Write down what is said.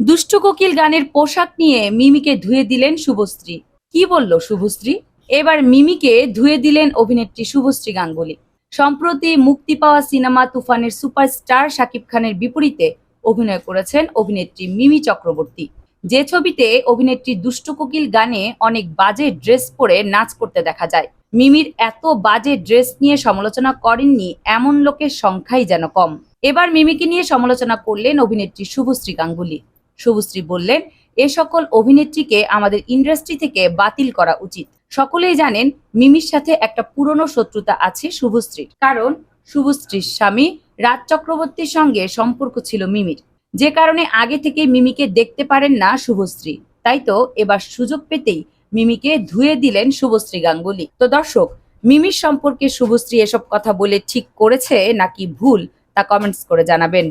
দুষ্টু কোকিল গানের পোশাক নিয়ে মিমিকে ধুয়ে দিলেন শুভশ্রী। কি বলল শুভশ্রী? এবার মিমিকে ধুয়ে দিলেন অভিনেত্রী শুভশ্রী গাঙ্গুলি। সম্প্রতি মুক্তি পাওয়া সিনেমা তুফানের সুপারস্টার শাকিব খানের বিপরীতে অভিনয় করেছেন অভিনেত্রী মিমি চক্রবর্তী। যে ছবিতে অভিনেত্রী দুষ্টু কোকিল গানে অনেক বাজে ড্রেস পরে নাচ করতে দেখা যায়। মিমির এত বাজে ড্রেস নিয়ে সমালোচনা করেননি এমন লোকের সংখ্যাই যেন কম। এবার মিমিকে নিয়ে সমালোচনা করলেন অভিনেত্রী শুভশ্রী গাঙ্গুলি। শুভশ্রী বললেন, এ সকল অভিনেত্রীকে আমাদের ইন্ডাস্ট্রি থেকে বাতিল করা উচিত। সকলেই জানেন মিমির সাথে একটা পুরনো শত্রুতা আছে শুভশ্রীর। কারণ শুভশ্রীর স্বামী রাজ চক্রবর্তীর সঙ্গে সম্পর্ক ছিল মিমির। যে কারণে আগে থেকে মিমিকে দেখতে পারেন না শুভশ্রী। তাই তো এবার সুযোগ পেতেই মিমিকে ধুয়ে দিলেন শুভশ্রী গাঙ্গুলি। তো দর্শক, মিমির সম্পর্কে শুভশ্রী এসব কথা বলে ঠিক করেছে নাকি ভুল তা কমেন্টস করে জানাবেন।